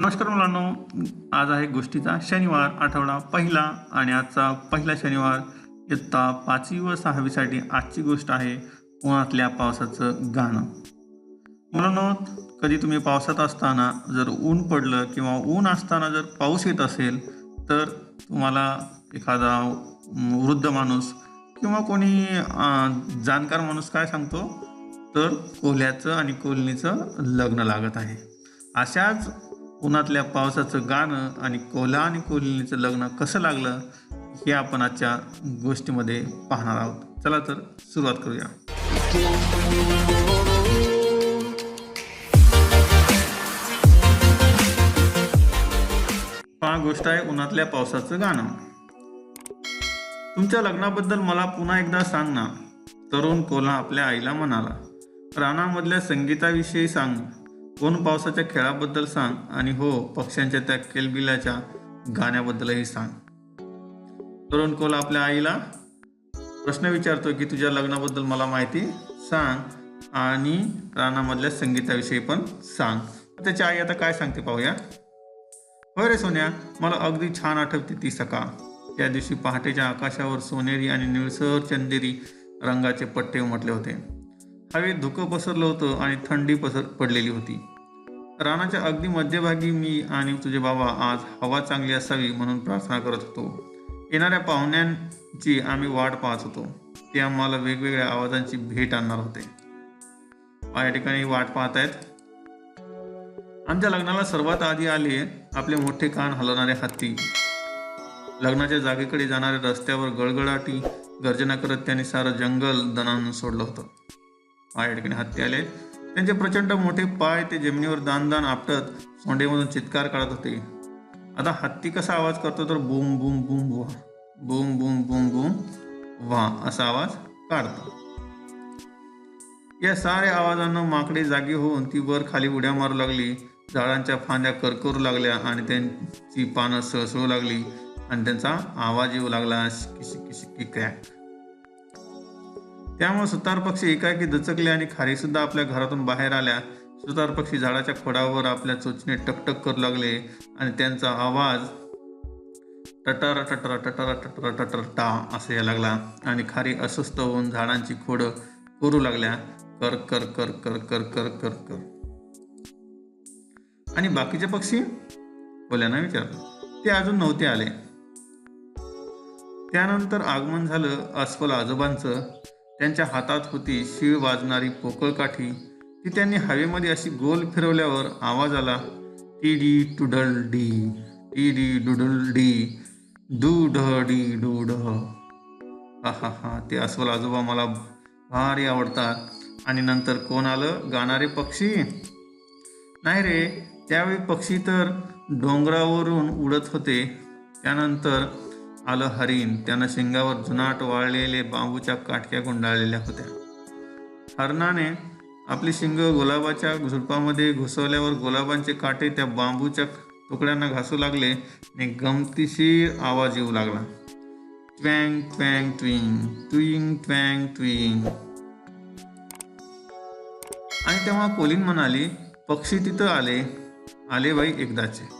नमस्कार मुलांनो. आज आहे गोष्टीचा शनिवार आठवडा पहिला आणि आजचा पहिला शनिवार. इयत्ता पाचवी व सहावीसाठी आजची गोष्ट आहे उन्हातल्या पावसाचं गाणं. मुलांनो कधी तुम्ही पावसात असताना जर ऊन पडलं किंवा ऊन असताना जर पाऊस येत असेल तर तुम्हाला एखादा वृद्ध माणूस किंवा कोणी जाणकार माणूस काय सांगतो? तर कोल्ह्याचं आणि कोल्हणीचं लग्न लागत आहे. अशाच उन्हातल्या पावसाचं गाणं आणि कोल्हा आणि कोल्हिनीचं लग्न कसं लागलं हे आपण आजच्या गोष्टीमध्ये पाहणार आहोत. चला तर सुरुवात करूया. हा गोष्ट आहे उन्हातल्या पावसाचं गाणं. तुमच्या लग्नाबद्दल मला पुन्हा एकदा सांग ना. तरुण कोल्हा आपल्या आईला म्हणाला रानामधल्या संगीताविषयी सांग. कोण पावसाच्या खेळाबद्दल सांग आणि हो पक्ष्यांच्या त्या केलबिलाच्या गाण्याबद्दलही सांग. तरुण कोल आपल्या आईला प्रश्न विचारतो की तुझ्या लग्नाबद्दल मला माहिती सांग आणि रानामधल्या संगीताविषयी पण सांग. त्याची आई आता काय सांगते पाहूया. होय रे सोन्या मला अगदी छान आठवते ती सकाळ. त्या दिवशी पहाटेच्या आकाशावर सोनेरी आणि निळसर चंदेरी रंगाचे पट्टे उमटले होते. हवेत धुकं पसरलं होतं आणि थंडी पसर पडलेली होती. रानाच्या अगदी मध्यभागी मी आणि तुझे बाबा आज हवा चांगली असावी म्हणून प्रार्थना करत होतो. येणाऱ्या पाहुण्यांची आम्ही वाट पाहत होतो. ते आम्हाला वेगवेगळ्या आवाजांची भेट आणणार होते. या ठिकाणी वाट पाहत आहेत आमच्या लग्नाला सर्वात आधी आले आपले मोठे कान हलवणारे हत्ती. लग्नाच्या जागेकडे जाणाऱ्या रस्त्यावर गळगळाटी गर्जना करत त्यांनी सारं जंगल दनानं सोडलं होतं. या ठिकाणी हत्ती आले त्यांचे प्रचंड मोठे पाय ते जमिनीवर दान दान आपटत सोंडेमधून चित्कार काढत होते. आता हत्ती कसा आवाज करतो तर बूम बूम बूम वा बूम बूम बूम बूम वा असा आवाज काढतो. या साऱ्या आवाजांना माकडे जागी होऊन ती वर खाली उड्या मारू लागली झाडांच्या फांद्या करकरू लागल्या आणि त्यांची पानं सळसळू लागली आणि त्यांचा आवाज येऊ लागला शिकी शिकी शिकी क्रॅक. त्यामुळे सुतार पक्षी एकाएकी दचकले आणि खारी सुद्धा आपल्या घरातून बाहेर आल्या. सुतार पक्षी झाडाच्या खोडावर आपल्या चोचने टकटक करू लागले आणि त्यांचा आवाज टटारा टटरा टटारा टटरा टटर टा असा यायला लागला. आणि खारी अस्वस्थ होऊन झाडांची खोडं करू लागल्या. कर कर कर कर कर कर कर कर. आणि बाकीचे पक्षी? कोल्यांना विचारलं ते अजून नव्हते आले. त्यानंतर आगमन झालं अस्वल आजोबांचं. त्यांच्या हातात होती शिळ वाजणारी पोकळ काठी. ती त्यांनी हवेमध्ये अशी गोल फिरवल्यावर आवाज आला टी डी टुडल डी टी डी डुडल डी डू ढ डी डू ढ हा हा हा ते अस्वल आजोबा मला भारी आवडतात. आणि नंतर कोण आलं? गाणारे पक्षी? नाही रे त्यावेळी पक्षी तर डोंगरावरून उडत होते. त्यानंतर आलं हरिण. त्यानं शिंगावर जुनाट वाळलेले बांबूच्या काटक्या गुंडाळलेल्या होत्या. हरणाने आपली शिंग गुलाबाच्या झुडपामध्ये घुसवल्यावर गुलाबांचे काटे त्या बांबूच्या तुकड्यांना घासू लागले आणि गमतीशीर आवाज येऊ लागला. ट्वँग ट्वँग ट्विंग ट्विंग ट्वँग ट्विंग. आणि तेव्हा कोलिन म्हणाली पक्षी तिथं आले आले बाई एकदाचे.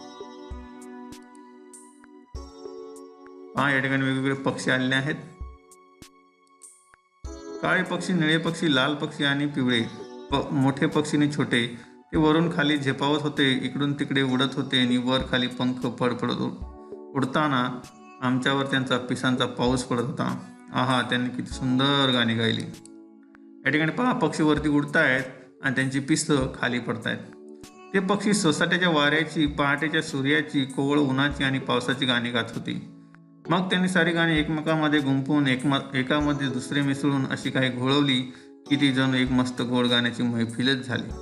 हा या ठिकाणी वेगवेगळे पक्षी आलेले आहेत. काळे पक्षी निळे पक्षी लाल पक्षी आणि पिवळे. प मोठे पक्षीने छोटे. ते वरून खाली झेपावत होते इकडून तिकडे उडत होते आणि वर खाली पंख फडफडत उडताना आमच्यावर त्यांचा पिसांचा पाऊस पडत होता. आहा त्यांनी किती सुंदर गाणी गायली. या ठिकाणी पहा पक्षी वरती उडतायत आणि त्यांची पिसं खाली पडतायत. ते पक्षी सोसाट्याच्या वाऱ्याची पहाटेच्या सूर्याची कोवळ उन्हाची आणि पावसाची गाणी गात होती. मग त्यांनी सारी गाणी एकमेकांमध्ये गुंफून एकमा एकामध्ये दुसरे मिसळून अशी काही घोळवली की ती जणू एक मस्त गोड गाण्याची मैफिलच झाली.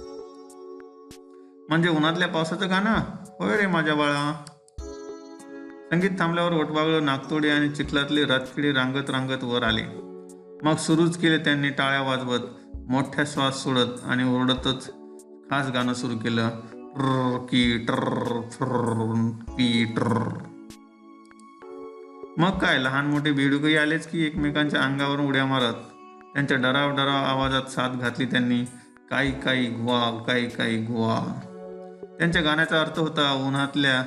म्हणजे उन्हातल्या पावसाचं गाणं? होय रे माझ्या बाळा. संगीत थांबल्यावर ओटबागळ नागतोडे आणि चिखलातले रातकिडे रांगत रांगत वर आले. मग सुरूच केले त्यांनी टाळ्या वाजवत मोठ्या श्वास सोडत आणि ओरडतच खास गाणं सुरू केलं. की टर फ्र की टर मग काय लहान मोठे बेडूकही आलेच की एकमेकांच्या अंगावरून उड्या मारत. त्यांच्या डराव डराव आवाजात साथ घातली त्यांनी. काही काही गुवा काही काही गुवा त्यांच्या गाण्याचा अर्थ होता उन्हातल्या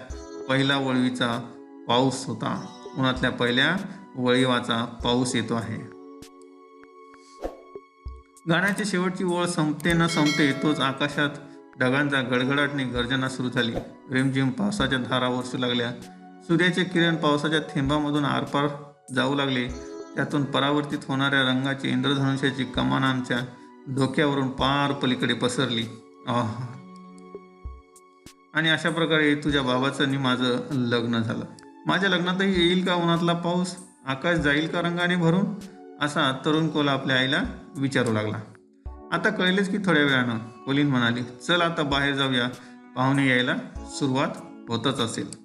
पहिला वळवीचा पाऊस होता. उन्हातल्या पहिल्या वळीवाचा पाऊस येतो आहे. गाण्याची शेवटची ओळ संपते न संपते तोच आकाशात ढगांचा गडगडाटने गर्जना सुरू झाली. रिमझिम पावसाच्या धारा वरसू लागल्या. सूर्याचे किरण पावसाच्या थेंबामधून आरपार जाऊ लागले. त्यातून परावर्तित होणाऱ्या रंगाची इंद्रधनुष्याची कमान आमच्या डोक्यावरून पार पलीकडे पसरली. आह. आणि अशा प्रकारे तुझ्या बाबाचं आणि माझं लग्न झालं. माझ्या लग्नातही येईल का उन्हातला पाऊस? आकाश जाईल का रंगाने भरून? असा तरुण कोला आपल्या आईला विचारू लागला. आता कळेलच की थोड्या वेळानं कोलीन म्हणाली चल आता बाहेर जाऊया. पाहुणे यायला सुरुवात होतच असेल.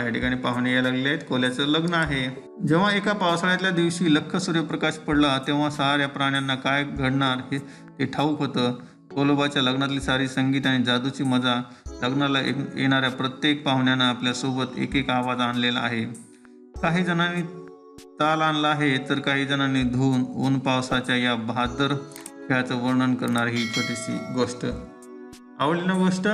या ठिकाणी पाहुणे यायला लागले आहेत कोल्याचं लग्न आहे. जेव्हा एका पावसाळ्यातल्या दिवशी लख सूर्यप्रकाश पडला तेव्हा साऱ्या प्राण्यांना काय घडणार हे ते ठाऊक होतं. कोलोबाच्या लग्नातली सारी संगीत आणि जादूची मजा लग्नाला येणाऱ्या प्रत्येक पाहुण्यांना आपल्यासोबत एक एक आवाज आणलेला आहे. काही जणांनी ताल आणला आहे तर काही जणांनी धुवून ऊन पावसाच्या या बहादर खेळाचं वर्णन करणारी ही छोटीशी गोष्ट. आवडली ना गोष्ट?